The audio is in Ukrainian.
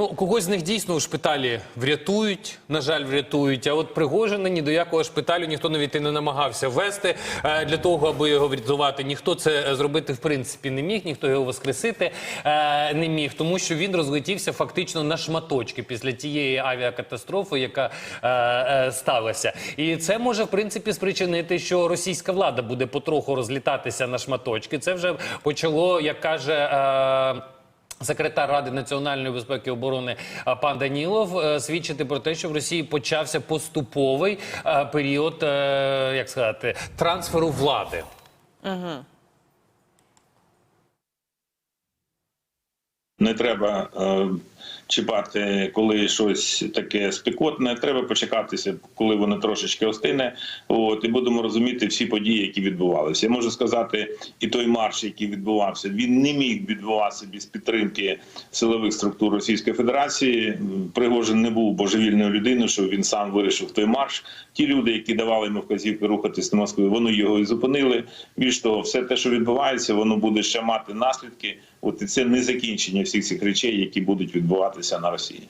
Ну, когось з них дійсно у шпиталі врятують, на жаль, врятують. А от Пригожина ні до якого шпиталю ніхто навіть і не намагався ввести е, для того, аби його врятувати. Ніхто це зробити в принципі не міг, ніхто його воскресити е, не міг, тому що він розлетівся фактично на шматочки після тієї авіакатастрофи, яка е, сталася. І це може в принципі спричинити, що російська влада буде потроху розлітатися на шматочки. Це вже почало, як каже. Секретар Ради національної безпеки і оборони пан Данілов е, свідчити про те, що в Росії почався поступовий е, період, е, як сказати, трансферу влади. Не треба е, чіпати, коли щось таке спекотне. Треба почекатися, коли воно трошечки остине. От і будемо розуміти всі події, які відбувалися. Я можу сказати, і той марш, який відбувався, він не міг відбуватися без підтримки силових структур Російської Федерації. Пригожин не був божевільною людиною, що він сам вирішив той марш. Ті люди, які давали йому вказівки рухатись на Москву, вони його і зупинили. Більш того, все те, що відбувається, воно буде ще мати наслідки. От і це не закінчення всіх цих речей, які будуть відбуватися на Росії.